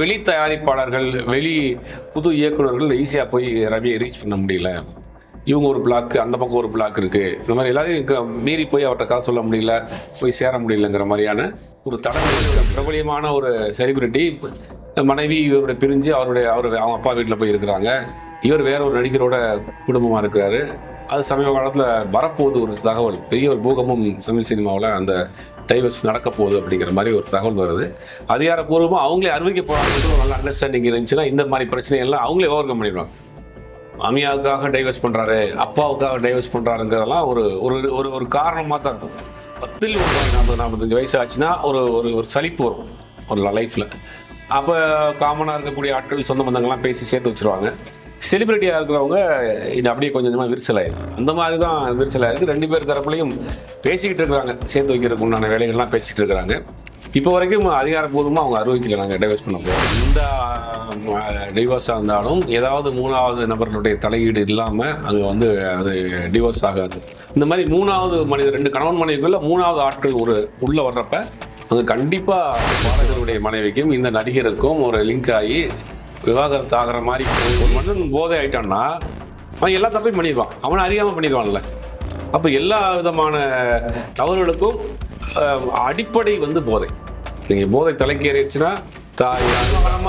வெளி தயாரிப்பாளர்கள் வெளி புது இயக்குநர்கள் ஈஸியாக போய் ரவியை ரீச் பண்ண முடியல. இவங்க ஒரு பிளாக் அந்த பக்கம் ஒரு பிளாக் இருக்குது இந்த மாதிரி எல்லாத்தையும் இங்க மீறி போய் அவர்கிட்ட கதை சொல்ல முடியல போய் சேர முடியலங்கிற மாதிரியான ஒரு தடவை பிரபலியமான ஒரு செலிபிரிட்டி மனைவி இவருடைய பிரிஞ்சு அவருடைய அவர் அவங்க அப்பா வீட்டில் போய் இருக்கிறாங்க. இவர் வேற ஒரு நடிகரோட குடும்பமாக இருக்கிறாரு. அது சமீப காலத்தில் வரப்போகுது ஒரு தகவல். பெரிய ஒரு பூகம்பம் தமிழ் சினிமாவில் அந்த டைவர்ஸ் நடக்க போகுது அப்படிங்கிற மாதிரி ஒரு தகவல் வருது. அதிகாரப்பூர்வமாக அவங்களே அறிவிக்க போகிறாங்க ஒரு நல்ல அண்டர்ஸ்டாண்டிங் இருந்துச்சுன்னா இந்த மாதிரி பிரச்சனையெல்லாம் அவங்களே ஓவர் கம் பண்ணிடுவாங்க. மாமியாவுக்காக டைவர்ஸ் பண்ணுறாரு அப்பாவுக்காக டைவர்ஸ் பண்ணுறாருங்கிறதெல்லாம் ஒரு ஒரு ஒரு ஒரு காரணமாக தான் இருக்கும். பத்தில் ஒரு நாற்பது நாற்பத்தஞ்சு வயசு ஆச்சுன்னா ஒரு ஒரு ஒரு சலிப்பு வரும். ஒரு லைஃப்பில் அப்போ காமனாக இருக்கக்கூடிய ஆட்கள் சொந்த பந்தங்கள்லாம் பேசி சேர்த்து வச்சுருவாங்க. செலிபிரிட்டியாக இருக்கிறவங்க இது அப்படியே கொஞ்சம் கொஞ்சமாக விரிசலாயிருக்கு அந்த மாதிரி தான் விரிசலாயிருக்கு ரெண்டு பேர் தரப்புலையும் பேசிக்கிட்டு இருக்கிறாங்க. சேர்த்து வைக்கிறதுக்கு உண்டான வேலைகள்லாம் பேசிக்கிட்டு இருக்கிறாங்க. இப்போ வரைக்கும் அதிகாரப்பூர்வமாக அவங்க அறிவிக்கல நாங்கள் டைவர்ஸ் பண்ண போகிறோம் இந்த டிவோர்ஸாக இருந்தாலும் ஏதாவது மூணாவது நபர்களுடைய தலையீடு இல்லாமல் அங்கே வந்து அது டிவோர்ஸ் ஆகாது. இந்த மாதிரி மூணாவது மனிதர் ரெண்டு கணவன் மனைவிக்குள்ள மூணாவது ஆட்கள் ஒரு உள்ளே வர்றப்ப அது கண்டிப்பாக பாடகருடைய மனைவிக்கும் இந்த நடிகருக்கும் ஒரு லிங்க் ஆகி விவாகரத்து ஆகிற மாதிரி ஒரு மனுஷன் போதை ஆயிட்டான்னா அவன் எல்லா தப்பையும் பண்ணிடுவான். அவனை அறியாமல் பண்ணிடுவான்ல. அப்போ எல்லா விதமான தவறுகளுக்கும் அடிப்படை வந்து போதை. நீங்கள் போதை தலைக்கேறிச்சுன்னா தாய்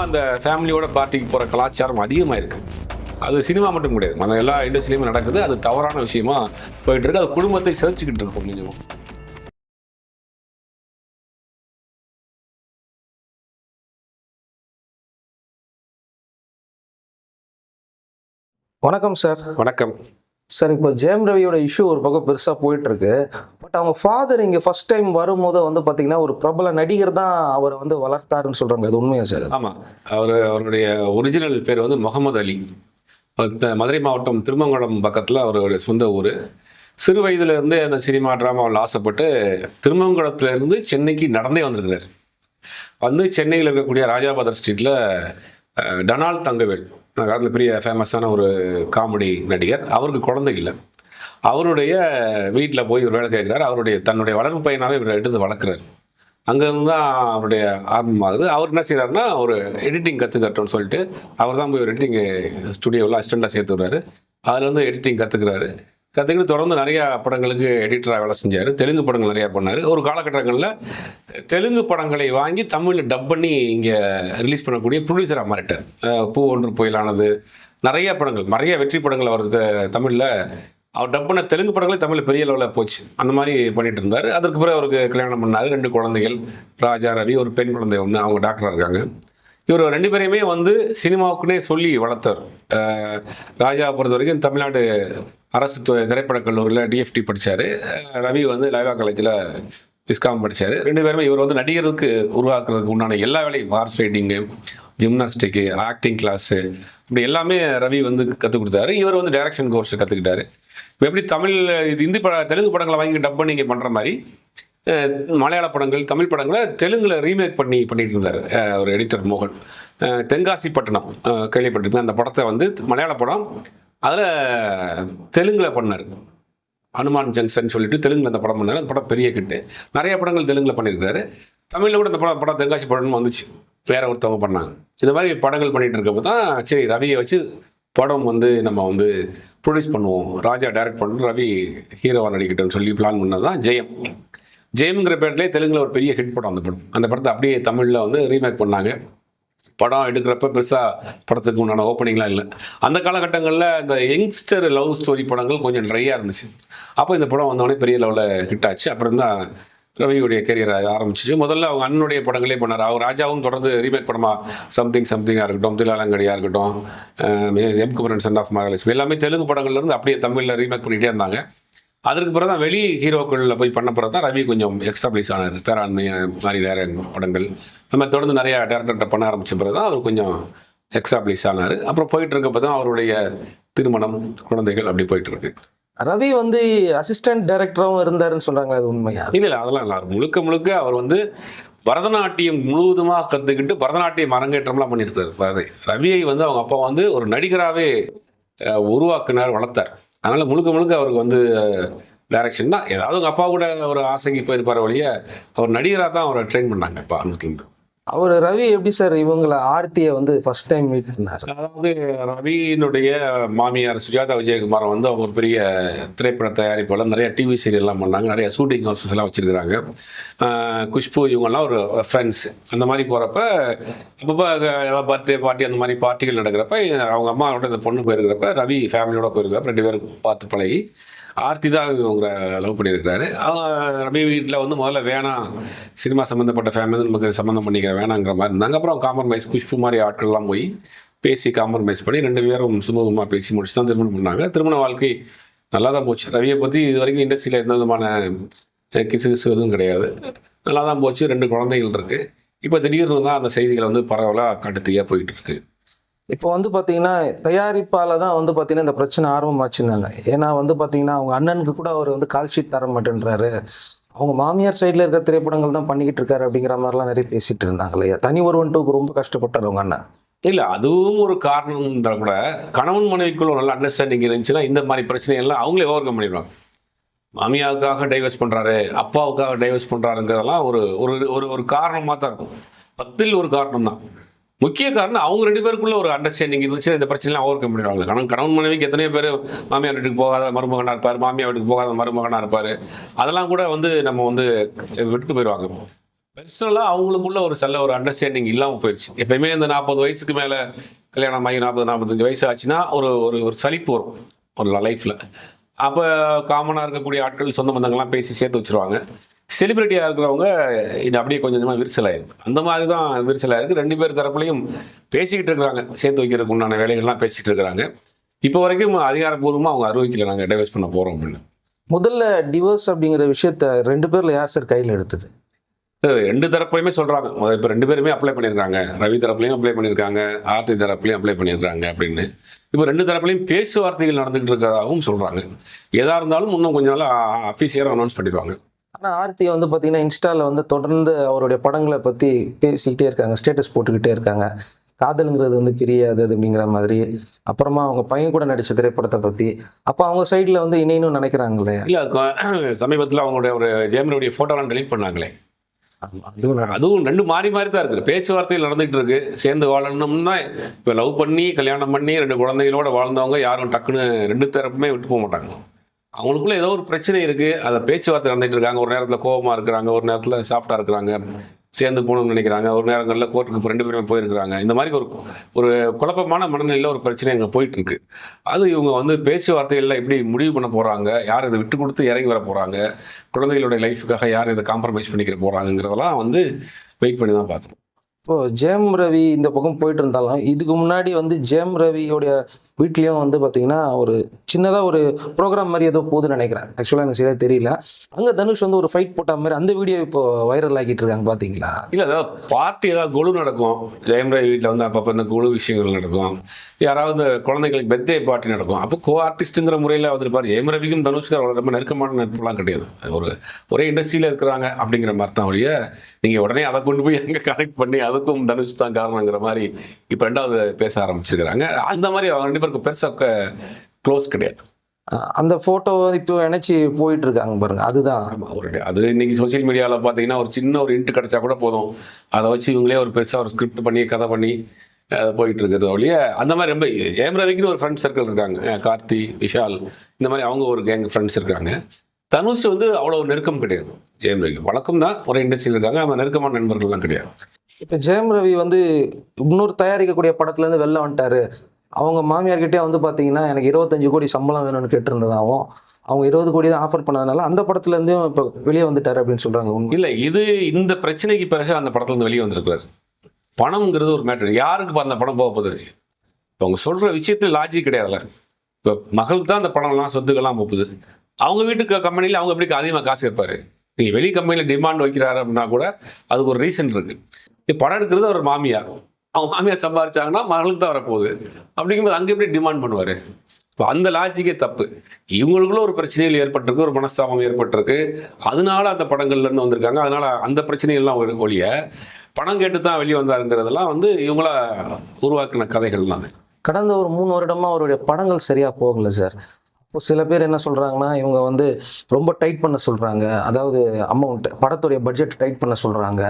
அந்த ஃபேமிலியோட பார்ட்டிக்கு போகிற கலாச்சாரம் அதிகமாக இருக்குது அது சினிமா மட்டும் கிடையாது. மற்ற எல்லா இண்டஸ்ட்ரியிலையுமே நடக்குது. அது தவறான விஷயமா போயிட்டு இருக்கு. அது குடும்பத்தை சிதைச்சிக்கிட்டு இருக்கும் கொஞ்சம். வணக்கம் சார் வணக்கம். சார் இப்போ ஜெயம் ரவியோட இஷ்யூ ஒரு பக்கம் பெருசா போயிட்டு இருக்கு பட் அவங்க ஃபாதர் இங்க ஃபர்ஸ்ட் டைம் வரும்போது வந்து பாத்தீங்கன்னா ஒரு பிரபல நடிகர் தான் அவரை வந்து வளர்த்தாருன்னு சொல்றாங்க. அது உண்மையா சார்? ஆமாம் அவர் அவருடைய ஒரிஜினல் பேர் வந்து முகமது அலி. மதுரை மாவட்டம் திருமங்கலம் பக்கத்தில் அவருடைய சொந்த ஊர். சிறு வயதிலிருந்தே அந்த சினிமா ட்ராமாவில் ஆசைப்பட்டு திருமங்கலத்துல இருந்து சென்னைக்கு நடந்தே வந்திருக்கிறார். வந்து சென்னையில் இருக்கக்கூடிய ராஜாபாதர் ஸ்ட்ரீட்டில் டனால் தங்கவேல் அந்த காலத்தில் பெரிய ஃபேமஸான ஒரு காமெடி நடிகர். அவருக்கு குழந்தை இல்லை. அவருடைய வீட்டில் போய் ஒரு வேலை கேட்குறாரு. அவருடைய தன்னுடைய வளர்ப்பு பையனாகவே இவரை எடுத்து வளர்க்குறாரு. அங்கேருந்து தான் அவருடைய ஆரம்பமாகுது. அவர் என்ன செய்கிறாருன்னா ஒரு எடிட்டிங் கற்றுக்கட்டோன்னு சொல்லிட்டு அவர் தான் போய் ஒரு எடிட்டிங் ஸ்டுடியோவில் அசிஸ்டண்ட்டாக சேர்த்து விடுறாரு. அதில் வந்து எடிட்டிங் கற்றுக்கிறாரு கற்றுக்கிட்டு தொடர்ந்து நிறையா படங்களுக்கு எடிட்டராக வேலை செஞ்சார். தெலுங்கு படங்கள் நிறையா பண்ணார். ஒரு காலகட்டங்களில் தெலுங்கு படங்களை வாங்கி தமிழில் டப் பண்ணி இங்கே ரிலீஸ் பண்ணக்கூடிய ப்ரொடியூசராக மாறிட்டார். பூ ஒன்று புயலானது. நிறைய படங்கள் நிறைய வெற்றி படங்கள் அவர் தமிழில் அவர் டப் பண்ண தெலுங்கு படங்களே தமிழில் பெரிய லெவலில் போச்சு. அந்த மாதிரி பண்ணிட்டு இருந்தார். அதற்கு பிறகு அவருக்கு கல்யாணம் பண்ணார். ரெண்டு குழந்தைகள் ராஜா ரவி ஒரு பெண் குழந்தை ஒன்று அவங்க டாக்டராக இருக்காங்க. இவர் ரெண்டு பேரையுமே வந்து சினிமாவுக்குன்னே சொல்லி வளர்த்தார். ராஜா பொறுத்த வரைக்கும் தமிழ்நாடு அரசு து- திரைப்படக் கல்லூரியில் டிஎஃப்டி படித்தார் ரவி வந்து லைவா காலேஜில் விஸ்காம் படித்தார் ரெண்டு பேருமே இவர் வந்து நடிகருக்கு உருவாக்குறதுக்கு உண்டான எல்லா வேலையும் horse riding gymnastic acting class இப்படி எல்லாமே ரவி வந்து கற்றுக் கொடுத்தாரு. இவர் வந்து டைரக்ஷன் கோர்ஸ் கற்றுக்கிட்டாரு இப்போ எப்படி தமிழ் இது இந்தி பட தெலுங்கு படங்களை வாங்கி டப் பண்ணி இங்கே பண்ணுற மாதிரி மலையாள படங்கள் தமிழ் படங்களை தெலுங்கில் ரீமேக் பண்ணி பண்ணிட்டு இருந்தார் ஒரு எடிட்டர் மோகன். தென்காசி பட்டணம் கேள்விப்பட்டிருப்பேன் அந்த படத்தை வந்து மலையாள படம் அதில் தெலுங்கில் பண்ணார். அனுமான் ஜங்ஷன் சொல்லிட்டு தெலுங்கில் அந்த படம் பண்ணார். அந்த படம் பெரிய கிட்டு நிறைய படங்கள் தெலுங்கில் பண்ணியிருக்காரு தமிழில் கூட இந்த படம் படம் தென்காசி படம்னு வந்துச்சு. வேற ஒருத்தவங்க பண்ணாங்க. இந்த மாதிரி படங்கள் பண்ணிகிட்டு இருக்கப்போ தான் சரி ரவியை வச்சு படம் வந்து நம்ம வந்து ப்ரொடியூஸ் பண்ணுவோம். ராஜா டைரக்ட் பண்ணுறோம் ரவி ஹீரோவாக நடிக்கட்டும்னு சொல்லி பிளான் பண்ணது தான் ஜெயம். ஜெயம்ங்கிற பேர்லேயே தெலுங்கில் ஒரு பெரிய ஹிட் படம் அந்த படம். அந்த படத்தை அப்படியே தமிழில் வந்து ரீமேக் பண்ணாங்க. படம் எடுக்கிறப்ப பெருசாக படத்துக்கு உண்டான ஓப்பனிங்லாம் இல்லை. அந்த காலகட்டங்களில் இந்த யங்ஸ்டர் லவ் ஸ்டோரி படங்கள் கொஞ்சம் ட்ரையாக இருந்துச்சு. அப்போ இந்த படம் வந்தோடனே பெரிய லெவலில் ஹிட் ஆச்சு. அப்புறம் தான் ரவியுடைய கெரியர் ஆரம்பிச்சிச்சு. முதல்ல அவங்க அண்ணனுடைய படங்களே பண்ணார். அவர் ராஜாவும் தொடர்ந்து ரீமேக் படமா சம்திங் சம்திங்காக இருக்கட்டும் திலாலங்கடியாக இருக்கட்டும் M Kumaran son of Mahalakshmi எல்லாமே தெலுங்கு படங்கள்லேருந்து அப்படியே தமிழில் ரீமேக் பண்ணிகிட்டே இருந்தாங்க. அதற்கு பிறகு தான் வெளி ஹீரோக்களில் போய் பண்ண பிறகு தான் ரவி கொஞ்சம் எக்ஸ்டாப்ளிஷ் ஆனார் பேராண்மை மாதிரி வேற படங்கள். மாதிரி தொடர்ந்து நிறைய டேரக்டர்கிட்ட பண்ண ஆரம்பிச்ச பிறகு தான் அவர் கொஞ்சம் எக்ஸ்டாப்ளிஷ் ஆனார். அப்புறம் போயிட்டு இருக்கப்போ தான் அவருடைய திருமணம் குழந்தைகள் அப்படி போயிட்டு இருக்கு ரவி வந்து அசிஸ்டன்ட் டைரக்டராகவும் இருந்தாருன்னு சொல்றாங்களே அது உண்மையா? இல்லை இல்லை அதெல்லாம் இல்லை. முழுக்க முழுக்க அவர் வந்து பரதநாட்டியம் முழுவதுமாக கற்றுக்கிட்டு பரதநாட்டியம் அரங்கேற்றம்லாம் பண்ணியிருக்காரு. ரவியை வந்து அவங்க அப்பா வந்து ஒரு நடிகராகவே உருவாக்குனார் வளர்த்தார். அதனால் முழுக்க முழுக்க அவருக்கு வந்து டைரக்ஷன் தான். ஏதாவது அவங்க அப்பா கூட ஒரு ஆசைக்கு போயிருப்பார் வழிய அவர் நடிகராக தான் அவரை ட்ரெயின் பண்ணாங்க இப்போ அன்னத்துலேருந்து அவர் ரவி எப்படி சார் இவங்களை ஆர்த்தியை வந்து ஃபர்ஸ்ட் டைம் மீட் பண்ணார்? அதாவது ரவியினுடைய மாமியார் சுஜாதா விஜயகுமார் வந்து அவங்க ஒரு பெரிய திரைப்பட தயாரிப்பாளர் நிறைய டிவி சீரியல்லாம் பண்ணாங்க நிறைய ஷூட்டிங் ஹவுசஸ் எல்லாம் வச்சிருக்கிறாங்க. குஷ்பு இவங்கெல்லாம் ஒரு ஃப்ரெண்ட்ஸ் அந்த மாதிரி போகிறப்ப அப்பப்போ ஏதாவது பர்த்டே பார்ட்டி அந்த மாதிரி பார்ட்டிகள் நடக்கிறப்ப அவங்க அம்மாவோட இந்த பொண்ணு போயிருக்கிறப்ப ரவி ஃபேமிலியோட போயிருக்கிறப்ப ரெண்டு பேரும் பார்த்து பழகி ஆர்த்தி தான் இவங்க லவ் பண்ணியிருக்காரு ரவி வீட்டில் வந்து முதல்ல வேணாம் சினிமா சம்மந்தப்பட்ட ஃபேமிலி நமக்கு சம்மந்தம் பண்ணிக்கிற வேணாங்கிற மாதிரி இருந்தாங்க. அப்புறம் காம்ப்ரமைஸ் குஷ்பு மாதிரி ஆட்கள்லாம் போய் பேசி காம்ப்ரமைஸ் பண்ணி ரெண்டு பேரும் சுமூகமாக பேசி முடிச்சு தான் திருமணம் பண்ணாங்க. திருமண வாழ்க்கை நல்லா தான் போச்சு. ரவியை பற்றி இது வரைக்கும் இண்டஸ்ட்ரியில் எந்த விதமான கிசு கிசு எதுவும் கிடையாது. நல்லா தான் போச்சு. ரெண்டு குழந்தைகள் இருக்குது இப்போ திடீர்னு தான் அந்த செய்திகள் வந்து பரவலாக கடுத்தியாக போயிட்டுருக்கு இப்போ வந்து பார்த்தீங்கன்னா தயாரிப்பால் தான் வந்து பார்த்தீங்கன்னா இந்த பிரச்சனை ஆரம்பமாச்சுருந்தாங்க ஏன்னா வந்து பார்த்தீங்கன்னா அவங்க அண்ணனுக்கு கூட அவர் வந்து கால் ஷீட் தர மாட்டேன்றாரு. அவங்க மாமியார் சைடில் இருக்க திரைப்படங்கள் தான் பண்ணிக்கிட்டு இருக்காரு அப்படிங்கிற மாதிரிலாம் நிறைய பேசிட்டு இருந்தாங்க இல்லையா? தனி ஒருவன்ட்டு ரொம்ப கஷ்டப்பட்டார் அவங்க அண்ணன். இல்லை அதுவும் ஒரு காரணம்ன்ற கூட கணவன் மனைவிக்குள்ள நல்ல அண்டர்ஸ்டாண்டிங் இருந்துச்சுன்னா இந்த மாதிரி பிரச்சனையெல்லாம் அவங்களே ஓவர் கம் பண்ணிடுவாங்க. மாமியாவுக்காக டைவர்ஸ் பண்ணுறாரு அப்பாவுக்காக டைவர்ஸ் பண்ணுறாருங்கிறதெல்லாம் ஒரு ஒரு ஒரு ஒரு காரணமாக தான் இருக்கும். பத்தில் ஒரு காரணம் தான் முக்கிய காரணம் அவங்க ரெண்டு பேருக்குள்ள ஒரு அண்டர்ஸ்டாண்டிங் இருந்துச்சு இந்த பிரச்சனைலாம் ஓவர் கம் பண்ணிடுவாங்க. கணவன் கணவன் மனைவிக்கு எத்தனையோ பேர் மாமியார் வீட்டுக்கு போகாத மருமகனாக இருப்பார் மாமியார் வீட்டுக்கு போகாத மருமகனாக இருப்பார். அதெல்லாம் கூட வந்து நம்ம வந்து விட்டுட்டு போயிடுவாங்க. பெர்சனலாக அவங்களுக்குள்ள ஒரு சில ஒரு அண்டர்ஸ்டாண்டிங் இல்லாமல் போயிடுச்சு எப்பயுமே இந்த நாற்பது வயசுக்கு மேலே கல்யாணம் ஆகி நாற்பது நாற்பத்தஞ்சு வயசு ஆச்சுன்னா ஒரு ஒரு ஒரு சலிப்பு வரும். ஒரு லைஃப்பில் அப்போ காமனாக இருக்கக்கூடிய ஆட்கள் சொந்த பந்தங்கள்லாம் பேசி சேர்த்து வச்சுருவாங்க. செலிபிரிட்டியாக இருக்கிறவங்க இது அப்படியே கொஞ்சம் கொஞ்சமாக விரிசலாயிருக்கு அந்த மாதிரி தான் விரிசலாயிருக்கு ரெண்டு பேர் தரப்புலையும் பேசிக்கிட்டு இருக்கிறாங்க. சேர்த்து வைக்கிறதுக்கு உண்டான வேலைகள்லாம் பேசிக்கிட்டு இருக்கிறாங்க. இப்போ வரைக்கும் அதிகாரப்பூர்வமாக அவங்க அறிவிக்கல நாங்கள் டைவர்ஸ் பண்ண போகிறோம் அப்படின்னு. முதல்ல டிவோர்ஸ் அப்படிங்கிற விஷயத்த ரெண்டு பேர்ல யார் சார் கையில் எடுத்தது? ரெண்டு தரப்புலையுமே சொல்றாங்க. முதல்ல இப்போ ரெண்டு பேருமே அப்ளை பண்ணியிருக்காங்க. ரவி தரப்புலையும் அப்ளை பண்ணியிருக்காங்க. ஆர்த்தி தரப்புலையும் அப்ளை பண்ணியிருக்காங்க அப்படின்னு. இப்போ ரெண்டு தரப்புலையும் பேச்சுவார்த்தைகள் நடந்துகிட்டு இருக்கிறதாகவும் சொல்றாங்க. எதா இருந்தாலும் இன்னும் கொஞ்ச நாள் அஃபீஷியலாக அனௌன்ஸ் பண்ணிடுவாங்க. ஆனா ஆர்த்தி வந்து பாத்தீங்கன்னா இன்ஸ்டால வந்து தொடர்ந்து அவருடைய படங்களை பத்தி பேசிக்கிட்டே இருக்காங்க. ஸ்டேட்டஸ் போட்டுக்கிட்டே இருக்காங்க. காதலுங்கிறது வந்து பிரியாது அப்படிங்கிற மாதிரி. அப்புறமா அவங்க பையன் கூட நடிச்ச திரைப்படத்தை பத்தி. அப்ப அவங்க சைடுல வந்து இணையணும் நினைக்கிறாங்க இல்லையா இல்லை சமீபத்தில் அவங்களுடைய ஒரு ஜெயமனுடைய ஃபோட்டோலாம் டெலீட் பண்ணாங்களே. அதுவும் ரெண்டு மாறி மாறி தான் இருக்குது. பேச்சுவார்த்தைகள் நடந்துகிட்டு இருக்கு. சேர்ந்து வாழணும்னா இப்போ லவ் பண்ணி கல்யாணம் பண்ணி ரெண்டு குழந்தைகளோட வாழ்ந்தவங்க யாரும் டக்குன்னு ரெண்டு தரப்புமே விட்டு போக மாட்டாங்க. அவங்களுக்குள்ள ஏதோ ஒரு பிரச்சனை இருக்கு. அதை பேச்சுவார்த்தை நடந்துட்டு இருக்காங்க. ஒரு நேரத்தில் கோபமா இருக்கிறாங்க. ஒரு நேரத்தில் சாஃப்டா இருக்கிறாங்க. சேர்ந்து போகணும்னு நினைக்கிறாங்க. ஒரு நேரங்களில் கோர்ட்டுக்கு ரெண்டு பேருமே போயிருக்கிறாங்க. இந்த மாதிரி ஒரு ஒரு குழப்பமான மனநிலையில் ஒரு பிரச்சனை அங்கே போயிட்டு இருக்கு. அது இவங்க வந்து பேச்சுவார்த்தைகளில் எப்படி முடிவு பண்ண போகிறாங்க யார் இதை விட்டு கொடுத்து இறங்கி வர போகிறாங்க குழந்தைகளுடைய லைஃபுக்காக யார் இதை காம்ப்ரமைஸ் பண்ணிக்கிற போகிறாங்கிறதெல்லாம் வந்து வெயிட் பண்ணி தான் பார்க்கணும். இப்போ ஜெயம் ரவி இந்த பக்கம் போயிட்டு இருந்தாலும் இதுக்கு முன்னாடி வந்து ஜெயம் ரவியோடைய வீட்லயும் வந்து பாத்தீங்கன்னா ஒரு சின்னதா ஒரு ப்ரோக்ராம் மாதிரி ஏதோ போகுதுன்னு நினைக்கிறேன். ஆக்சுவலா எனக்கு சரியா தெரியல. அங்க தனுஷ் வந்து ஒரு ஃபைட் போட்ட மாதிரி அந்த வீடியோ இப்போ வைரல் ஆக்கிட்டு இருக்காங்க பாத்தீங்களா? இல்லை ஏதாவது பார்ட்டி ஏதாவது குழு நடக்கும். ஜெயம் ரவி வீட்டில் வந்து அப்பப்போ இந்த குழு விஷயங்கள் நடக்கும். யாராவது குழந்தைகளுக்கு குழந்தைங்களுக்கு பர்த்டே பார்ட்டி நடக்கும். அப்போ கோ ஆர்டிஸ்ட்டுங்கிற முறையில் வந்திருப்பார். ஜெயம் ரவிக்கும் தனுஷ்க்கு அவ்வளோ ரொம்ப நெருக்கமான நட்புலாம் கிடையாது. ஒரு ஒரே இண்டஸ்ட்ரியில் இருக்கிறாங்க அப்படிங்கிற மாதிரி தான் ஒழிய நீங்கள் உடனே அதை கொண்டு போய் அங்கே கனெக்ட் பண்ணி அதுக்கும் தனுஷ் தான் காரணங்கிற மாதிரி இப்போ ரெண்டாவது பேச ஆரம்பிச்சிருக்கிறாங்க. அந்த மாதிரி அவங்க ரெண்டு பேருக்கு பெருசாக க்ளோஸ் கிடையாது. அந்த போட்டோ இப்போ இணைச்சி போயிட்டு இருக்காங்க பாருங்க அதுதான். ஒரு அது இன்னைக்கு சோஷியல் மீடியாவில் பார்த்தீங்கன்னா ஒரு சின்ன ஒரு இன்ட்டு கிடைச்சா கூட போதும். அதை வச்சு இவங்களே ஒரு பெருசாக ஒரு ஸ்கிரிப்ட் பண்ணி கதை பண்ணி அது போயிட்டு இருக்குது ஒழிய அந்த மாதிரி ரொம்ப ஜெயம் ரவிக்குன்னு ஒரு ஃப்ரெண்ட் சர்க்கிள் இருக்காங்க. கார்த்தி விஷால் இந்த மாதிரி அவங்க ஒரு கேங் ஃப்ரெண்ட்ஸ் இருக்காங்க. தனுஷ் வந்து அவ்வளோ நெருக்கம் கிடையாது. ஜெயம் ரவி. வழக்கம் தான். ஒரு இண்டஸ்ட்ரியில் இருக்காங்க. அந்த நெருக்கமான நண்பர்கள்லாம் கிடையாது. இப்போ ஜெயம் ரவி வந்து இன்னொரு தயாரிக்கக்கூடிய படத்துல இருந்து வெளில வந்துட்டாரு. அவங்க மாமியார்கிட்டே வந்து பாத்தீங்கன்னா எனக்கு இருபத்தஞ்சு கோடி சம்பளம் வேணும்னு கேட்டிருந்ததாகவும் அவங்க இருபது கோடி தான் ஆஃபர் பண்ணதுனால அந்த படத்துல இருந்தும் இப்போ வெளியே வந்துட்டாரு அப்படின்னு சொல்றாங்க. உண்மை. இல்லை இது இந்த பிரச்சனைக்கு பிறகு அந்த படத்துலேருந்து வெளியே வந்திருக்கிறார். பணம்ங்கிறது ஒரு மேட்டர் யாருக்கு இப்ப அந்த பணம் போக போகுது? இப்போ அவங்க சொல்கிற விஷயத்தில் லாஜிக் கிடையாதுல்ல. இப்போ மகளுக்கு தான் அந்த பணம்லாம் சொத்துக்கெல்லாம் போகுது. அவங்க வீட்டுக்கு கம்பெனியில் அவங்க எப்படி அதிகமாக காசு கேட்பாரு? நீங்கள் வெளி கம்பெனியில் டிமாண்ட் வைக்கிறாரு அப்படின்னா கூட அதுக்கு ஒரு ரீசன் இருக்குது இப்போ படம் எடுக்கிறது ஒரு மாமியார். அவங்க மாமியார் சம்பாதிச்சாங்கன்னா மகளுக்கு தான் வரப்போகுது. அப்படிங்கும்போது அங்கே எப்படி டிமாண்ட் பண்ணுவார்? இப்போ அந்த லாஜிக்கே தப்பு. இவங்களுக்குள்ள ஒரு பிரச்சனைகள் ஏற்பட்டிருக்கு ஒரு மனஸ்தாபம் ஏற்பட்டிருக்கு. அதனால அந்த படங்கள்ல இருந்து வந்திருக்காங்க. அதனால அந்த பிரச்சனைகள்லாம் ஒரு ஒழிய பணம் கேட்டு தான் வெளியே வந்தாருங்கிறதெல்லாம் வந்து இவங்கள உருவாக்கின கதைகள்லாம் அது. கடந்த ஒரு மூணு வருடமாக அவருடைய படங்கள் சரியாக போகல சார். இப்போ சில பேர் என்ன சொல்கிறாங்கன்னா இவங்க வந்து ரொம்ப டைட் பண்ண சொல்கிறாங்க அதாவது அமௌண்ட் படத்துடைய பட்ஜெட் டைட் பண்ண சொல்கிறாங்க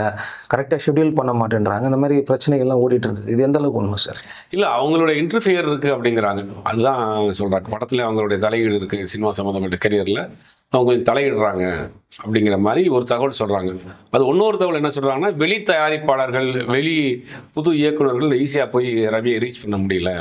கரெக்டாக ஷெட்யூல் பண்ண மாட்டேன்றாங்க. இந்த மாதிரி பிரச்சனைகள்லாம் ஓடிட்டு இருந்தது. இது எந்த அளவுக்கு உண்மை சார் இல்லை அவங்களோட இன்டர்ஃபியர் இருக்குது அப்படிங்கிறாங்க. அதுதான் சொல்கிறாங்க படத்தில் அவங்களுடைய தலையீடு இருக்குது சினிமா சம்மந்தப்பட்ட கரியரில் அவங்க தலையிடுறாங்க அப்படிங்கிற மாதிரி ஒரு தகவல் சொல்கிறாங்க அது இன்னொரு தகவல் என்ன சொல்கிறாங்கன்னா வெளி தயாரிப்பாளர்கள் வெளி புது இயக்குநர்கள் ஈஸியாக போய் ரவியை ரீச் பண்ண முடியல.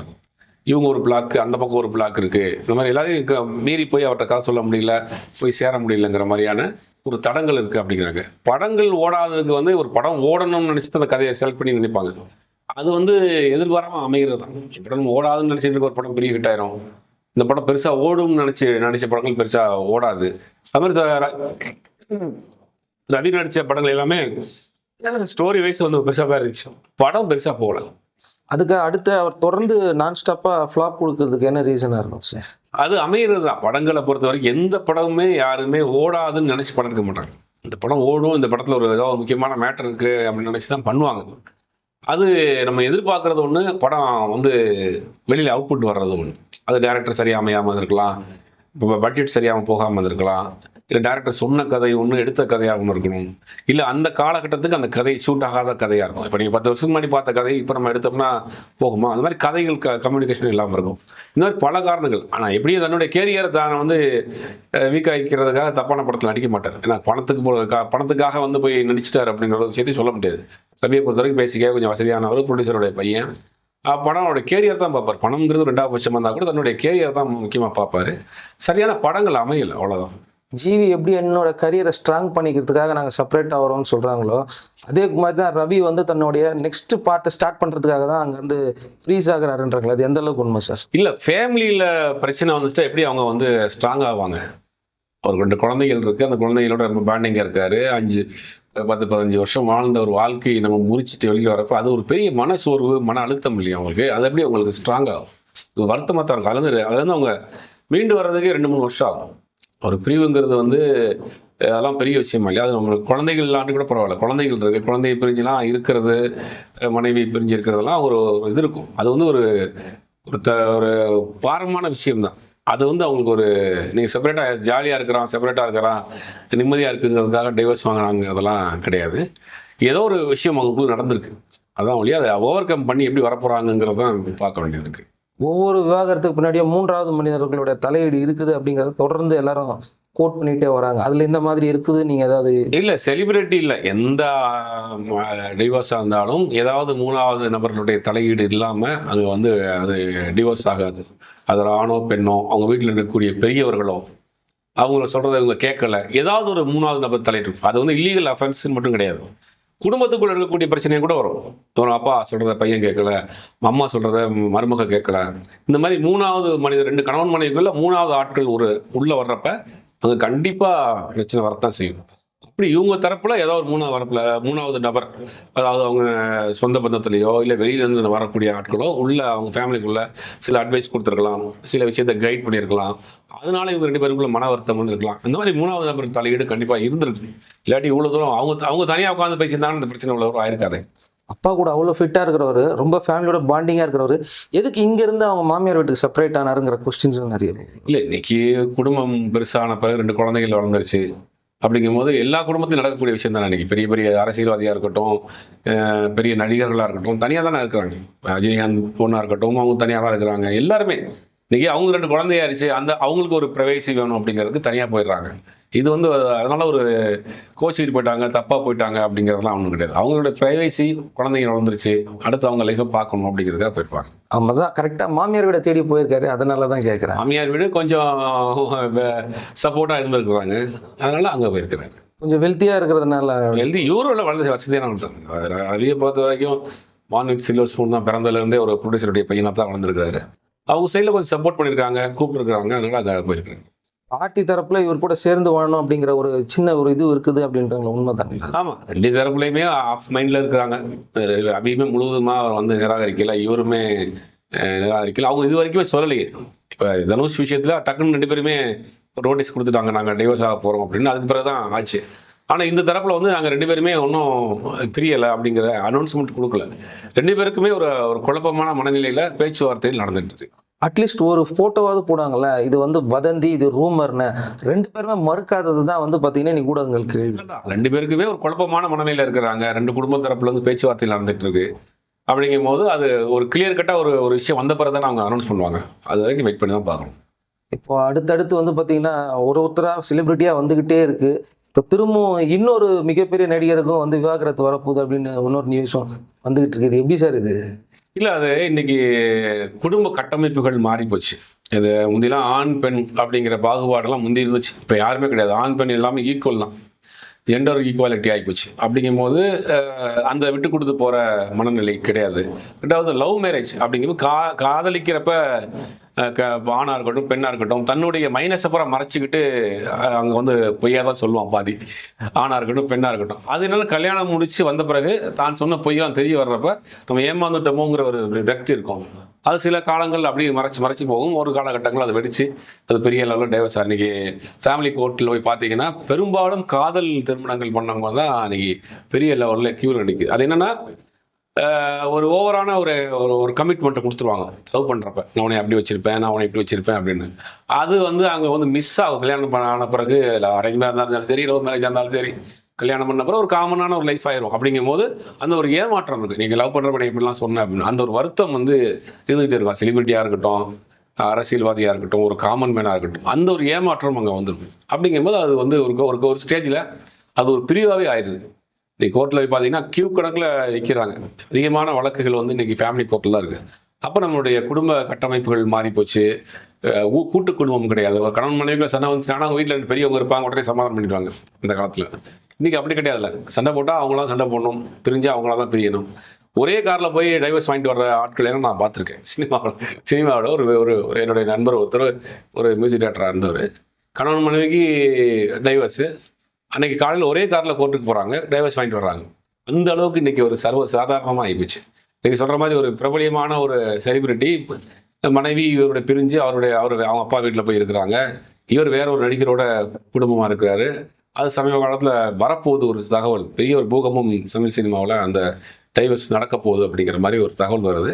இவங்க ஒரு பிளாக் அந்த பக்கம் ஒரு பிளாக் இருக்குது இந்த மாதிரி எல்லாத்தையும் மீறி போய் அவர்கிட்ட கதை சொல்ல முடியல போய் சேர முடியலங்கிற மாதிரியான ஒரு தடங்கள் இருக்குது அப்படிங்கிறாங்க. படங்கள் ஓடாததுக்கு வந்து ஒரு படம் ஓடணும்னு நினச்சி அந்த கதையை செலக்ட் பண்ணி நினைப்பாங்க. அது வந்து எதிர்பாராமல் அமைகிறது தான் படம் ஓடாதுன்னு நினச்சிட்டு ஒரு படம் பெரிய ஹிட் ஆயிரும். இந்த படம் பெருசாக ஓடும்னு நினச்சி நினச்ச படங்கள் பெருசாக ஓடாது. அது மாதிரி த- ரவி நடித்த படங்கள் எல்லாமே ஸ்டோரி வைஸ் வந்து பெருசாக தான் இருந்துச்சு. படம் பெருசாக போகல. அதுக்கு அடுத்து அவர் தொடர்ந்து நான் ஸ்டாப்பாக ஃப்ளாப் கொடுக்கறதுக்கு என்ன ரீசனாக இருக்கும் சார் அது அமைகிறது தான் படங்களை பொறுத்த வரைக்கும் எந்த படமுமே யாருமே ஓடாதுன்னு நினச்சி படம் எடுக்க மாட்டாங்க. இந்த படம் ஓடும் இந்த படத்தில் ஒரு ஏதாவது ஒரு முக்கியமான மேட்டர் இருக்குது அப்படின்னு நினச்சி தான் பண்ணுவாங்க. அது நம்ம எதிர்பார்க்குறது ஒன்று படம் வந்து வெளியில் அவுட்புட் வர்றது ஒன்று அது டேரக்டர் சரியாக அமையாமல் இருக்கலாம் இப்போ பட்ஜெட் சரியாமல் போகாமல் இருக்கலாம் இல்லை டேரக்டர் சொன்ன கதை ஒன்று எடுத்த கதையாக ஒன்று இருக்கணும். இல்லை அந்த காலகட்டத்துக்கு அந்த கதை ஷூட் ஆகாத கதையாக இருக்கும். இப்போ நீங்கள் பத்து வருஷத்துக்கு முன்னாடி பார்த்த கதை இப்போ நம்ம எடுத்தோம்னா போகுமா? அந்த மாதிரி கதைகள் க கம்யூனிகேஷன் இல்லாமல் இருக்கும். இந்த மாதிரி பல காரணங்கள். ஆனால் எப்படியும் தன்னுடைய கேரியரை தானே வந்து வீக் ஆகிக்கிறதுக்காக தப்பான படத்தில் நடிக்க மாட்டார். ஏன்னா பணத்துக்கு போ- பணத்துக்காக வந்து போய் நடிச்சிட்டார் அப்படிங்கிற ஒரு விஷயத்தையும் சொல்ல முடியாது. ரவியை பொறுத்த வரைக்கும் பேசிக்க கொஞ்சம் வசதியானவர் ப்ரொடியூசருடைய பையன். படம் கேரியர் தான் பார்ப்பார். பணம்ங்கிறது ரெண்டாவது பட்சமாக இருந்தால் கூட தன்னுடைய கேரியர் தான் முக்கியமாக பார்ப்பார். சரியான படங்கள் அமையல அவ்வளோதான் ஜிவி எப்படி என்னோட கரியரை ஸ்ட்ராங் பண்ணிக்கிறதுக்காக நாங்கள் செப்பரேட் ஆகிறோம்னு சொல்கிறாங்களோ அதே மாதிரி தான் ரவி வந்து தன்னுடைய நெக்ஸ்ட் பார்ட்டை ஸ்டார்ட் பண்ணுறதுக்காக தான் அங்கேருந்து ஃப்ரீஸ் ஆகிறாருன்றாங்களே அது எந்த அளவுக்கு உண்மை சார் இல்லை ஃபேமிலியில் பிரச்சனை வந்துச்சுட்டா எப்படி அவங்க வந்து ஸ்ட்ராங் ஆவாங்க? ஒரு ரெண்டு குழந்தைகள் இருக்குது அந்த குழந்தைகளோட ரொம்ப பேண்டிங்காக இருக்காரு. அஞ்சு பத்து பதினஞ்சு வருஷம் வாழ்ந்த ஒரு வாழ்க்கையை நம்ம முறிச்சிட்டு வெளியில் வரப்போ அது ஒரு பெரிய மன சோர்வு மன அழுத்தம் இல்லையா அவங்களுக்கு? அது எப்படி அவங்களுக்கு ஸ்ட்ராங் ஆகும்? வருத்தமாக தான் இருக்கும். அதுலேருந்து அதுலேருந்து அவங்க மீண்டு வர்றதுக்கே ரெண்டு மூணு வருஷம் ஆகும். ஒரு பிரிவுங்கிறது வந்து அதெல்லாம் பெரிய விஷயம் இல்லையா? அது நம்மளுக்கு குழந்தைகள் இல்லாட்டி கூட பரவாயில்ல. குழந்தைகள் இருக்கு. குழந்தையை பிரிஞ்சுலாம் இருக்கிறது மனைவி பிரிஞ்சு இருக்கிறதெல்லாம் ஒரு ஒரு இது இருக்கும். அது வந்து ஒரு ஒரு த ஒரு பாரமான விஷயம்தான். அது வந்து அவங்களுக்கு ஒரு நீங்கள் செப்பரேட்டாக ஜாலியாக இருக்கிறான் செப்பரேட்டாக இருக்கிறான் நிம்மதியாக இருக்குங்கிறதுக்காக டைவர்ஸ் வாங்குறாங்கிறதெல்லாம் கிடையாது. ஏதோ ஒரு விஷயம் அவங்களுக்கு நடந்திருக்கு. அதான் ஒழிய அதை ஓவர் கம் பண்ணி எப்படி வரப்போகிறாங்கிறத தான் பார்க்க வேண்டியது இருக்குது ஒவ்வொரு விவாகரத்துக்கு பின்னாடியே மூன்றாவது மனிதர்களுடைய தலையீடு இருக்குது அப்படிங்கிறத தொடர்ந்து எல்லாரும் கோட் பண்ணிட்டே வராங்க. அதில் இந்த மாதிரி இருக்குது? நீங்கள் ஏதாவது இல்லை செலிபிரிட்டி இல்லை. எந்த டிவோர்ஸாக இருந்தாலும் ஏதாவது மூணாவது நபர்களுடைய தலையீடு இல்லாமல் அது வந்து அது டிவோர்ஸ் ஆகாது. அதில் ஆணோ பெண்ணோ அவங்க வீட்டில் இருக்கக்கூடிய பெரியவர்களோ அவங்கள சொல்கிறத இவங்க கேட்கல. ஏதாவது ஒரு மூணாவது நபர் தலையிட்டு அது வந்து இல்லீகல் அஃபென்ஸ்னு மட்டும் கிடையாது. குடும்பத்துக்குள்ள இருக்கக்கூடிய பிரச்சனையும் கூட வரும். தோணும் அப்பா சொல்கிறத பையன் கேட்கல அம்மா சொல்கிறத மருமக கேட்கல. இந்த மாதிரி மூணாவது மனிதர் ரெண்டு கணவன் மனைவிக்குள்ள மூணாவது ஆட்கள் ஒரு உள்ளே வர்றப்ப அது கண்டிப்பாக பிரச்சனை வரத்தான் செய்யும். அப்படி இவங்க தரப்புல ஏதோ ஒரு மூணாவது வரப்புல மூணாவது நபர் அதாவது அவங்க சொந்த பந்தத்துலேயோ இல்லை வெளியிலேருந்து வரக்கூடிய ஆட்களோ உள்ள அவங்க ஃபேமிலிக்குள்ள சில அட்வைஸ் கொடுத்துருக்கலாம் சில விஷயத்தை கைட் பண்ணியிருக்கலாம். அதனால இவங்க ரெண்டு பேருக்குள்ள மன வருத்தம் வந்திருக்கலாம் இந்த மாதிரி மூணாவது நபர் தலையீடு கண்டிப்பாக இருந்திருக்கு. இல்லாட்டி இவ்வளோ தூரம் அவங்க அவங்க தனியாக உட்காந்து பேசியிருந்தாலும் இந்த பிரச்சனை தூரம் ஆயிருக்காது. அப்பா கூட அவ்வளோ ஃபிட்டாக இருக்கிறவர் ரொம்ப ஃபேமிலியோட பாண்டிங்காக இருக்கிறவர் எதுக்கு இங்கேருந்து அவங்க மாமியார் வீட்டுக்கு செப்பரேட் ஆனாருங்கிற கொஸ்டின்ஸ் நிறைய. இல்லை இன்னைக்கு குடும்பம் பெருசான பிறகு ரெண்டு குழந்தைகள் வளர்ந்துருச்சு. அப்படிங்கும்போது எல்லா குடும்பத்திலும் நடக்கக்கூடிய விஷயம் தானே இன்னைக்கு பெரிய பெரிய அரசியல்வாதியாக இருக்கட்டும் பெரிய நடிகர்களாக இருக்கட்டும் தனியாக தானே இருக்கிறாங்க. ரஜினிகாந்த் பொண்ணாக இருக்கட்டும் அவங்க தனியாக தான் இருக்கிறாங்க. எல்லாருமே இன்னைக்கு அவங்க ரெண்டு குழந்தையாயிருச்சு அந்த அவங்களுக்கு ஒரு ப்ரைவேசி வேணும் அப்படிங்கிறதுக்கு தனியாக போயிடுறாங்க. இது வந்து அதனால ஒரு கோச்சிட்டு போயிட்டாங்க தப்பாக போயிட்டாங்க அப்படிங்கிறதுலாம் ஒன்றும் கிடையாது. அவங்களோட ப்ரைவேசி குழந்தைங்க வளர்ந்துருச்சு அடுத்து அவங்க லைஃப்பை பார்க்கணும் அப்படிங்கிறதுக்காக போயிருப்பாங்க. அவங்க தான் கரெக்டாக மாமியார் வீட தேடி போயிருக்காரு அதனால தான் கேட்குறேன் மாமியார் வீடு கொஞ்சம் சப்போர்ட்டாக இருந்திருக்கிறாங்க. அதனால அங்கே போயிருக்கிறாங்க. கொஞ்சம் வெல்த்தியாக இருக்கிறதுனால எழுதி யூரோவில் வளர்ந்து வசதியான ரவியை பொறுத்த வரைக்கும் மார்னிங் சில்வர் ஸ்பூன் தான் பிறந்ததுலேருந்தே ஒரு ப்ரொடியூசருடைய பையனாக தான் வளர்ந்துருக்காரு அவங்க சைடில் கொஞ்சம் சப்போர்ட் பண்ணியிருக்காங்க கூப்பிட்டுருக்காங்க அதனால அங்கே போயிருக்காங்க பார்ட்டி தரப்புல இவர் கூட சேர்ந்து வாழணும் அப்படிங்கிற ஒரு சின்ன ஒரு இது இருக்குது அப்படின்றாங்க உண்மை தானே ஆமாம் ரெண்டு தரப்புலையுமே ஆஃப் மைண்டில் இருக்கிறாங்க. அபியுமே முழுவதுமாக அவர் வந்து நிராகரிக்கல இவருமே நிராகரிக்கல. அவங்க இது வரைக்குமே சொல்லலையே. இப்போ தனுஷ் விஷயத்தில் டக்குன்னு ரெண்டு பேருமே நோட்டீஸ் கொடுத்துட்டாங்க நாங்கள் டிவோர்ஸ் ஆக போகிறோம் அப்படின்னு. அதுக்கு பிறகு தான் ஆச்சு. ஆனால் இந்த தரப்பில் வந்து நாங்கள் ரெண்டு பேருமே ஒன்றும் பிரியலை அப்படிங்கிற அனௌன்ஸ்மெண்ட் கொடுக்கல. ரெண்டு பேருக்குமே ஒரு ஒரு குழப்பமான மனநிலையில் பேச்சுவார்த்தையில் நடந்துட்டு இருக்கு அட்லீஸ்ட் ஒரு போட்டோவாவது போடுவாங்கல்ல இது வந்து வதந்தி இது ரூமர்னு. ரெண்டு பேருமே மறுக்காதது தான் வந்து பார்த்தீங்கன்னா நீ ஊடகங்கள் கேள்வி. ரெண்டு பேருக்குமே ஒரு குழப்பமான மனநிலையில இருக்கிறாங்க. ரெண்டு குடும்ப தரப்புல இருந்து பேச்சுவார்த்தை நடந்துட்டு இருக்கு அப்படிங்கும் போது அது ஒரு கிளியர் கட்டா ஒரு ஒரு விஷயம் வந்த பிறகு தான் அவங்க அனௌன்ஸ் பண்ணுவாங்க. அது வரைக்கும் வெயிட் பண்ணி தான் பார்க்கணும். இப்போ அடுத்தடுத்து வந்து பார்த்தீங்கன்னா ஒரு ஒருத்தராக செலிபிரிட்டியாக வந்துக்கிட்டே இருக்கு. இப்போ திரும்பவும் இன்னொரு மிகப்பெரிய நடிகருக்கும் வந்து விவாகரத்து வரப்போகுது அப்படின்னு இன்னொரு நியூஸும் வந்துகிட்டு இருக்குது. எப்படி சார் இது? இல்லை அது இன்னைக்கு குடும்ப கட்டமைப்புகள் மாறி போச்சு. இது முந்திலாம் ஆண் பெண் அப்படிங்கிற பாகுபாடெல்லாம் முந்தி இருந்துச்சு. இப்போ யாருமே கிடையாது. ஆண் பெண் எல்லாமே ஈக்குவல் தான். ஜெண்டர் ஈக்குவாலிட்டி ஆகிப்போச்சு அப்படிங்கும்போது போது அந்த விட்டு கொடுத்து போகிற மனநிலை கிடையாது. ரெண்டாவது லவ் மேரேஜ் அப்படிங்கும்போது கா காதலிக்கிறப்ப ஆணாக இருக்கட்டும் பெண்ணாக இருக்கட்டும் தன்னுடைய மைனஸை பூரா மறைச்சிக்கிட்டு அங்கே வந்து பொய்யாக தான் சொல்லுவான் பாதி. ஆணாக இருக்கட்டும் பெண்ணாக இருக்கட்டும். அதனால கல்யாணம் முடித்து வந்த பிறகு தான் சொன்ன பொய்யெல்லாம் தெரிய வர்றப்ப நம்ம ஏமாந்துட்டோமோங்கிற ஒரு விரக்தி இருக்கும். அது சில காலங்கள் அப்படியே மறைச்சி மறைச்சி போகும். ஒரு காலகட்டங்கள் அது வெடித்து அது பெரிய லெவலில் டைவர்ஸ் அன்றைக்கி ஃபேமிலி கோர்ட்டில் போய் பார்த்தீங்கன்னா பெரும்பாலும் காதல் திருமணங்கள் பண்ணவங்க தான் அன்றைக்கி பெரிய லெவலில் க்யூர் நிற்குது அது என்னென்னா ஒரு ஓவரான ஒரு ஒரு ஒரு கமிட்மெண்ட்டை கொடுத்துருவாங்க. லவ் பண்ணுறப்ப நான் உன்னை அப்படி வச்சிருப்பேன் நான் உன்னை இப்படி வச்சிருப்பேன் அப்படின்னு. அது வந்து அங்கே வந்து மிஸ் ஆகும். கல்யாணம் பண்ண ஆன பிறகு அரேஞ்ச் மேரேஜாக இருந்தாலும் சரி லவ் மேரேஜாக இருந்தாலும் சரி கல்யாணம் பண்ண பிறகு ஒரு காமனான ஒரு லைஃப் ஆயிரும். அப்படிங்கும் போது அந்த ஒரு ஏமாற்றம் இருக்குது நீங்கள் லவ் பண்ணுறப்ப நீ இப்படிலாம் சொன்னேன் அப்படின்னு அந்த ஒரு வருத்தம் வந்து இருந்துகிட்டே இருக்கும். செலிபிரிட்டியாக இருக்கட்டும் அரசியல்வாதியாக இருக்கட்டும் ஒரு காமன் மேனாக இருக்கட்டும் அந்த ஒரு ஏமாற்றம் அங்கே வந்துருக்கும் அப்படிங்கும்போது அது வந்து ஒரு ஒரு ஒரு ஸ்டேஜில் அது ஒரு பிரிவாகவே ஆயிடுது. இன்னைக்கு கோர்ட்டில் போய் பார்த்தீங்கன்னா கியூ கணக்கில் நிற்கிறாங்க அதிகமான வழக்குகள் வந்து இன்னைக்கு ஃபேமிலி கோர்ட்டில் தான் இருக்குது அப்போ நம்மளுடைய குடும்ப கட்டமைப்புகள் மாறி போச்சு. ஊ- கூட்டு குடும்பம் கிடையாது. ஒரு கணவன் மனைவியில் சண்டை வந்துச்சுன்னா அவங்க வீட்டில் பெரியவங்க இருப்பாங்க உடனே சமாதானம் பண்ணிடுவாங்க இந்த காலத்தில். இன்றைக்கி அப்படி கிடையாதுல்ல. சண்டை போட்டால் அவங்களாம் சண்டை போடணும். பிரிஞ்சு அவங்களா தான் பிரியணும். ஒரே காரில் போய் டைவர்ஸ் வாங்கிட்டு வர ஆட்கள் எல்லாம் நான் பார்த்துருக்கேன். சினிமாவில் சினிமாவோட ஒரு ஒரு ஒரு என்னுடைய நண்பர் ஒருத்தர் ஒரு மியூசிக் டேரக்டராக இருந்தவர். கணவன் மனைவிக்கு டைவர்ஸு அன்றைக்கி காலையில் ஒரே காரில் கோர்ட்டுக்கு போகிறாங்க டைவர்ஸ் வாங்கிட்டு வர்றாங்க. அந்த அளவுக்கு இன்றைக்கி ஒரு சர்வ சாதாரணமாக ஆகிப்போச்சு நீங்கள் சொல்கிற மாதிரி ஒரு பிரபலியமான ஒரு செலிபிரிட்டி மனைவி இவருடைய பிரிஞ்சு அவருடைய அவர் அவங்க அப்பா வீட்டில் போய் இருக்கிறாங்க. இவர் வேற ஒரு நடிகரோட குடும்பமாக இருக்கிறாரு. அது சமீப காலத்தில் வரப்போகுது ஒரு தகவல். பெரிய ஒரு பூகம்பம் தமிழ் சினிமாவில் அந்த டைவர்ஸ் நடக்க போகுது அப்படிங்கிற மாதிரி ஒரு தகவல் வருது.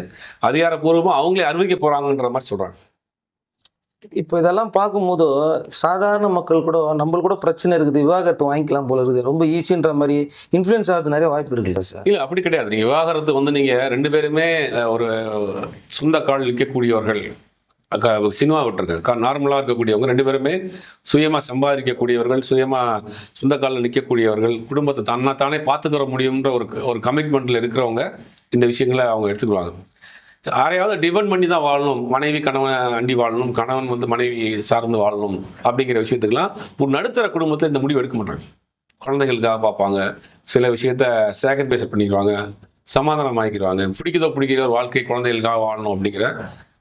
அதிகாரப்பூர்வமாக அவங்களே அறிவிக்க போகிறாங்கன்ற மாதிரி சொல்கிறாங்க இப்போ இதெல்லாம் பார்க்கும்போது சாதாரண மக்கள் கூட நம்மளுக்கு கூட பிரச்சனை இருக்குது. விவாகரத்து வாங்கிக்கலாம் போல இருக்குது. ரொம்ப ஈஸின்ற மாதிரி இன்ஃப்ளூயன்ஸ் ஆகிறது நிறைய வாய்ப்பு இருக்குல்ல சார்? இல்லை அப்படி கிடையாது. நீங்கள் விவாகரத்து வந்து நீங்கள் ரெண்டு பேருமே ஒரு சொந்த கால் நிற்கக்கூடியவர்கள் அக்கா- சினிமா விட்டுருங்க நார்மலாக இருக்கக்கூடியவங்க ரெண்டு பேருமே சுயமாக சம்பாதிக்கக்கூடியவர்கள் சுயமாக சொந்த காலில் நிற்கக்கூடியவர்கள் குடும்பத்தை தன்னா தானே பார்த்துக்கிற முடியுன்ற ஒரு ஒரு கமிட்மெண்ட்டில் இருக்கிறவங்க இந்த விஷயங்களை அவங்க எடுத்துக்குவாங்க. யாரையாவது டிபெண்ட் பண்ணி தான் வாழணும். மனைவி கணவன் அண்டி வாழணும். கணவன் வந்து மனைவி சார்ந்து வாழணும் அப்படிங்கிற விஷயத்துக்கெல்லாம் ஒரு நடுத்தர குடும்பத்தில் இந்த முடிவு எடுக்க மாட்டாங்க. குழந்தைகளுக்காக பார்ப்பாங்க. சில விஷயத்த சாக்ரிஃபைஸ் பண்ணிக்குவாங்க. சமாதானம் ஆகிக்கிறாங்க பிடிக்குதோ பிடிக்கிறதோ ஒரு வாழ்க்கை குழந்தைகளுக்காக வாழணும் அப்படிங்கிற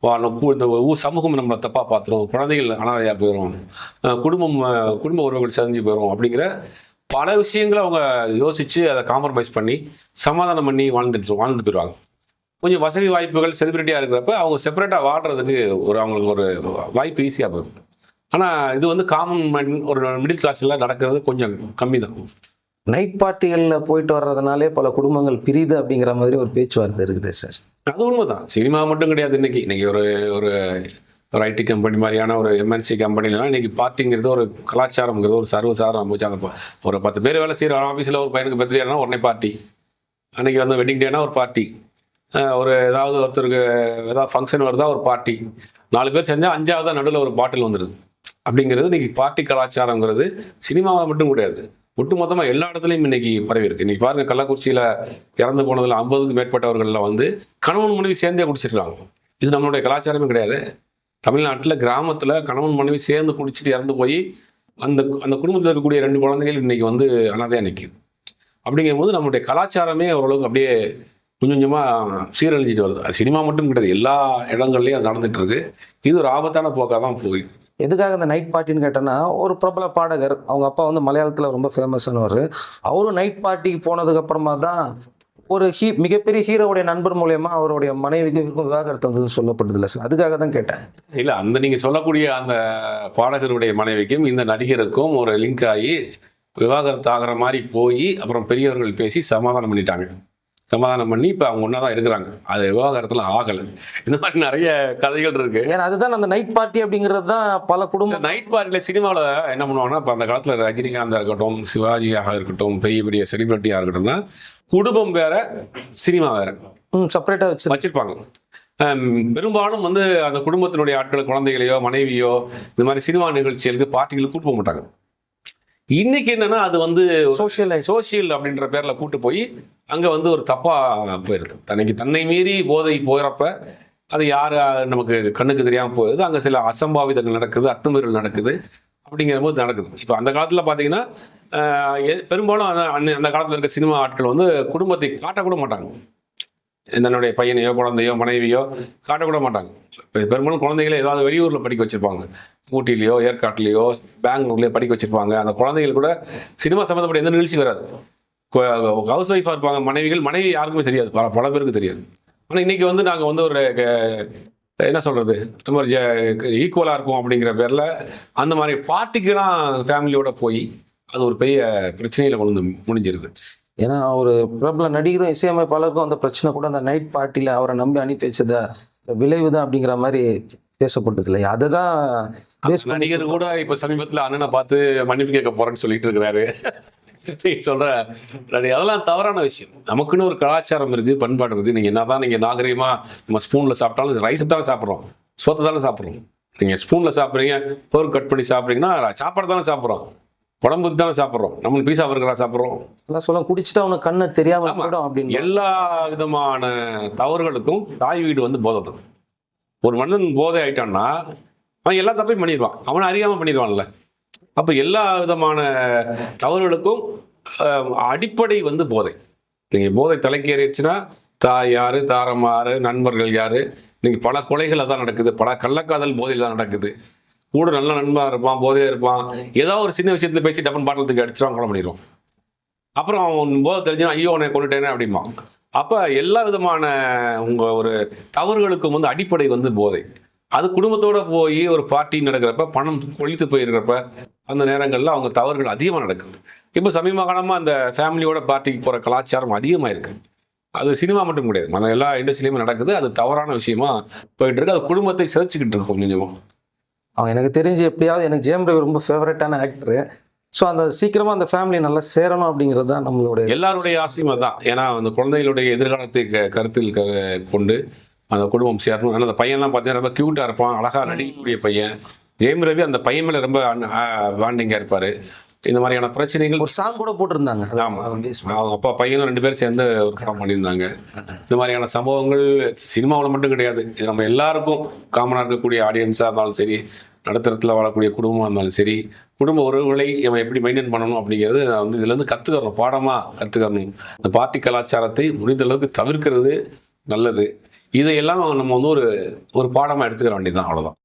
வாழணும். இந்த ஊர் சமூகம் நம்மளை தப்பாக பார்த்துரும். குழந்தைகள் அனாதையாக போயிடும் குடும்பம் குடும்ப உறவுகள் செஞ்சு போயிடும் அப்படிங்கிற பல விஷயங்களை அவங்க யோசித்து அதை காம்ப்ரமைஸ் பண்ணி சமாதானம் பண்ணி வாழ்ந்துட்டு வாழ்ந்துட்டு போயிடுவாங்க. கொஞ்சம் வசதி வாய்ப்புகள் செலிபிரிட்டியாக இருக்கிறப்ப அவங்க செப்பரேட்டாக வாழ்கிறதுக்கு ஒரு அவங்களுக்கு ஒரு வாய்ப்பு ஈஸியாக போகும். ஆனால் இது வந்து காமன் மேன் ஒரு மிடில் கிளாஸில் நடக்கிறது கொஞ்சம் கம்மி தான் நைட் பார்ட்டிகளில் போயிட்டு வர்றதுனாலே பல குடும்பங்கள் பிரியுது அப்படிங்கிற மாதிரி ஒரு பேச்சுவார்த்தை இருக்குது சார். அது உண்மைதான். சினிமா மட்டும் கிடையாது இன்னைக்கு. இன்னைக்கு ஒரு ஒரு ஒரு ஐடி கம்பெனி மாதிரியான ஒரு எம்என்சி கம்பெனிலாம் இன்னைக்கு பார்ட்டிங்கிறது ஒரு கலாச்சாரம்ங்கிறது ஒரு சர்வசாதாரணம் போச்சு. அந்த ஒரு பத்து பேர் வேலை செய்கிற ஆஃபீஸில் ஒரு பையனுக்கு பர்த்டேனா உடனே பார்ட்டி அன்னைக்கு வந்து வெட்டிங் டேனா ஒரு பார்ட்டி ஒரு ஏதாவது ஒருத்தருக்கு ஏதாவது ஃபங்க்ஷன் வருதா ஒரு பார்ட்டி நாலு பேர் செஞ்சால் அஞ்சாவது நடுவில் ஒரு பாட்டில் வந்துடுது அப்படிங்கிறது இன்னைக்கு பார்ட்டி கலாச்சாரங்கிறது சினிமாவை மட்டும் கிடையாது ஒட்டுமொத்தமாக எல்லா இடத்துலையும் இன்னைக்கு பரவி இருக்கு. இன்னைக்கு பாருங்க கள்ளக்குறிச்சியில் இறந்து போனதில் ஐம்பதுக்கு மேற்பட்டவர்களில் வந்து கணவன் மனைவி சேர்ந்தே குடிச்சிருக்காங்க. இது நம்மளுடைய கலாச்சாரமே கிடையாது. தமிழ்நாட்டில் கிராமத்தில் கணவன் மனைவி சேர்ந்து குடிச்சிட்டு இறந்து போய் அந்த அந்த குடும்பத்தில் இருக்கக்கூடிய ரெண்டு குழந்தைகள் இன்னைக்கு வந்து அனாதையாக நிற்கிது அப்படிங்கும்போது நம்மளுடைய கலாச்சாரமே ஓரளவுக்கு அப்படியே கொஞ்சம் கொஞ்சமாக சீரழிஞ்சிட்டு வருது. அது சினிமா மட்டும் கிடையாது. எல்லா இடங்கள்லையும் அது நடந்துட்டு இருக்கு இது ஒரு ஆபத்தான போக்காக தான் போயிட்டு எதுக்காக இந்த நைட் பார்ட்டின்னு கேட்டேன்னா ஒரு பிரபல பாடகர் அவங்க அப்பா வந்து மலையாளத்தில் ரொம்ப ஃபேமஸ்னவர் அவரும் நைட் பார்ட்டிக்கு போனதுக்கு அப்புறமா தான் ஒரு ஹீ மிகப்பெரிய ஹீரோவுடைய நண்பர் மூலயமா அவருடைய மனைவிக்கு விவாகரத்து வந்ததுன்னு சொல்லப்படுதில்ல சார். அதுக்காக தான் கேட்டேன். இல்லை அந்த நீங்கள் சொல்லக்கூடிய அந்த பாடகருடைய மனைவிக்கும் இந்த நடிகருக்கும் ஒரு லிங்க் ஆகி விவாகரத்து ஆகிற மாதிரி போய் அப்புறம் பெரியவர்கள் பேசி சமாதானம் பண்ணிட்டாங்க. சமாதானம் பண்ணி இப்போ அவங்க ஒன்றா தான் இருக்கிறாங்க. அது விவாகரத்தில் ஆகலை. இந்த மாதிரி நிறைய கதைகள் இருக்கு. ஏன்னா அதுதான் அந்த நைட் பார்ட்டி அப்படிங்கிறது தான் பல குடும்பம் நைட் பார்ட்டியில் சினிமாவில் என்ன பண்ணுவாங்கன்னா இப்போ அந்த காலத்தில் ரஜினிகாந்தாக இருக்கட்டும் சிவாஜியாக இருக்கட்டும் பெரிய பெரிய செலிபிரிட்டியாக இருக்கட்டும்னா குடும்பம் வேற சினிமா வேற. செப்பரேட்டா வச்சு வச்சிருப்பாங்க. பெரும்பாலும் வந்து அந்த குடும்பத்தினுடைய ஆட்கள் குழந்தைகளையோ மனைவியோ இந்த மாதிரி சினிமா நிகழ்ச்சிகளுக்கு பார்ட்டிகளுக்கு கூட்டு போக மாட்டாங்க. இன்னைக்கு என்னன்னா அது வந்து சோஷியல் சோஷியல் அப்படின்ற பேர்ல கூட்டு போய் அங்க வந்து ஒரு தப்பா போயிருது. தன்னைக்கு தன்னை மீறி போதை போகிறப்ப அது யார் நமக்கு கண்ணுக்கு தெரியாம போகுது அங்க சில அசம்பாவிதங்கள் நடக்குது அத்துமீறல் நடக்குது அப்படிங்கிற போது நடக்குது. இப்போ அந்த காலத்துல எ- பெரும்பாலும் அந்த அந்த- அந்த காலத்துல இருக்க சினிமா ஆட்கள் வந்து குடும்பத்தை காட்டக்கூட மாட்டாங்க. தன்னுடைய பையனையோ குழந்தையோ மனைவியோ காட்டக்கூட மாட்டாங்க. இப்போ பெரும்பாலும் குழந்தைகளை ஏதாவது வெளியூரில் படிக்க வச்சுருப்பாங்க. ஊட்டிலேயோ ஏற்காட்டிலேயோ பெங்களூர்லேயோ படிக்க வச்சுருப்பாங்க. அந்த குழந்தைகள் கூட சினிமா சம்மந்தப்பட்ட எந்த நிகழ்ச்சி வராது. ஹவுஸ் ஒய்ஃபாக இருப்பாங்க மனைவிகள். மனைவி யாருக்குமே தெரியாது. பல பல பேருக்கு தெரியாது. ஆனால் இன்றைக்கி வந்து நாங்கள் வந்து ஒரு என்ன சொல்கிறது நம்ம ஈக்குவலாக இருக்கும் அப்படிங்கிற பேரில் அந்த மாதிரி பார்ட்டிக்கெல்லாம் ஃபேமிலியோடு போய் அது ஒரு பெரிய பிரச்சனையில் கொண்டு முடிஞ்சிருக்கு ஏன்னா ஒரு பிரபல நடிகரும் இசையமைப்பாளருக்கும் அந்த பிரச்சனை கூட அந்த நைட் பார்ட்டியில் அவரை நம்பி அனுப்பி வச்சத விளைவு தான் அப்படிங்கிற மாதிரி பேசப்பட்டது இல்லையா? அதுதான் நடிகர் கூட இப்ப சமீபத்தில் அண்ணனை பார்த்து மன்னிப்பு கேட்க போறேன்னு சொல்லிட்டு இருக்கிறாரு. நீ சொல்ற அதெல்லாம் தவறான விஷயம். நமக்குன்னு ஒரு கலாச்சாரம் இருக்கு பண்பாடு இருக்கு. நீங்க என்னதான் நீங்க நாகரிகமா நம்ம ஸ்பூன்ல சாப்பிட்டாலும் ரைஸ் தானே சாப்பிட்றோம். சோத்தை தானே சாப்பிட்றோம். நீங்க ஸ்பூன்ல சாப்பிட்றீங்க தோர் கட் பண்ணி சாப்பிட்றீங்கன்னா சாப்பாடு தானே சாப்பிட்றோம். குழம்புக்கு தானே சாப்பிட்றோம்? நம்ம பீஸா பர்கரா சாப்பிட்றோம். அதான் சொல்ல குடிச்சிட்டு அவனுக்கு கண்ணு தெரியாம. போயிடும் அப்படின்னு எல்லா விதமான தவறுகளுக்கும் தாய் வீடு வந்து போதை தான் ஒரு மனிதன் போதை ஆயிட்டான்னா அவன் எல்லா தப்பையும் பண்ணிடுவான். அவனை அறியாம பண்ணிடுவான்ல. அப்ப எல்லா விதமான தவறுகளுக்கும் அடிப்படை வந்து போதை. நீங்க போதை தலைக்கேறிடுச்சுன்னா தாய் யாரு தாரம் யாரு நண்பர்கள் யாரு? நீங்க பல கொலைகள் அதான் நடக்குது. பல கள்ளக்காதல் போதையில் தான் நடக்குது. கூட நல்ல நண்பா இருப்பான் போதையா இருப்பான். ஏதாவது ஒரு சின்ன விஷயத்துல பேசி டப்பன் பாட்டில் தூக்கி அடிச்சிருவான் கொலை பண்ணிடுவான் அப்புறம் அவன் போதை தெரிஞ்சுனா ஐயோ உன்னை கொண்டுட்டேனே அப்படிம்பான். அப்ப எல்லா விதமான உங்க ஒரு தவறுகளுக்கும் வந்து அடிப்படை வந்து போதை. அது குடும்பத்தோட போய் ஒரு பார்ட்டி நடக்கிறப்ப பணம் கொழித்து போயிருக்கிறப்ப அந்த நேரங்கள்ல அவங்க தவறுகள் அதிகமாக நடக்குது. இப்போ சமீப காலமா அந்த ஃபேமிலியோட பார்ட்டிக்கு போற கலாச்சாரம் அதிகமாக இருக்கு அது சினிமா மட்டும் கிடையாது. மற்ற எல்லா இண்டஸ்ட்ரியிலுமே நடக்குது. அது தவறான விஷயமா போயிட்டு இருக்கு. அது குடும்பத்தை சிதைச்சிக்கிட்டு இருக்கும் கொஞ்சம். அவன் எனக்கு தெரிஞ்சு எப்படியாவது எனக்கு ஜெயம் ரவி ரொம்ப ஃபேவரட்டான ஆக்டரு ஸோ அந்த சீக்கிரமாக அந்த ஃபேமிலி நல்லா சேரணும் அப்படிங்கிறது தான் நம்மளுடைய எல்லாருடைய ஆசையும் அதுதான் ஏன்னா அந்த குழந்தைகளுடைய எதிர்காலத்தை க- கருத்தில் க கொண்டு அந்த குடும்பம் சேரணும். ஆனால் அந்த பையன்லாம் பார்த்தீங்கன்னா ரொம்ப க்யூட்டாக இருப்பான். அழகாக நடிக்கக்கூடிய பையன். ஜெயம் ரவி அந்த பையன் மேலே ரொம்ப வாண்டிங்காக இருப்பார். இந்த மாதிரியான பிரச்சனைகள். ஒரு சாங் கூட போட்டிருந்தாங்க. அது ஆமா. அவன் base பண்ணி. அவங்க அப்பா பையனும் ரெண்டு பேரும் சேர்ந்து ஒரு படம் பண்ணியிருந்தாங்க. இந்த மாதிரியான சம்பவங்கள் சினிமாவில் மட்டும் கிடையாது. இது நம்ம எல்லாருக்கும் காமனாக இருக்கக்கூடிய ஆடியன்ஸாக இருந்தாலும் சரி நடுத்தரத்தில் வாழக்கூடிய குடும்பமாக இருந்தாலும் சரி குடும்ப உறவுகளை நம்ம எப்படி மெயின்டைன் பண்ணணும் அப்படிங்கிறது வந்து இதுலேருந்து கற்றுக்கறணும் பாடமாக கற்றுக்கறணும் இந்த பார்ட்டி கலாச்சாரத்தை முடிந்த அளவுக்கு தவிர்க்கிறது நல்லது. இதையெல்லாம் நம்ம வந்து ஒரு ஒரு பாடமாக எடுத்துக்கிற வேண்டியதுதான். அவ்வளோதான்